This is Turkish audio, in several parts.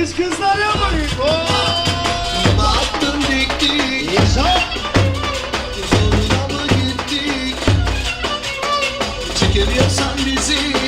Kız kızlara bak. Oo. Attım diktik. İnsan. Zoruna mı gittik? Çıkarıyorsan bizi.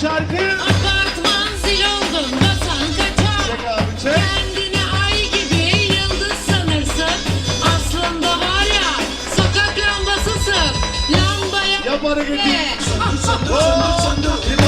şarkı. Apartman zil oldun batan kaçar. Çek abi çek. Kendini ay gibi yıldız sanırsın. Aslında var ya sokak lambasısın. Lambaya... Yap hareketi. Sandır sandır sandır.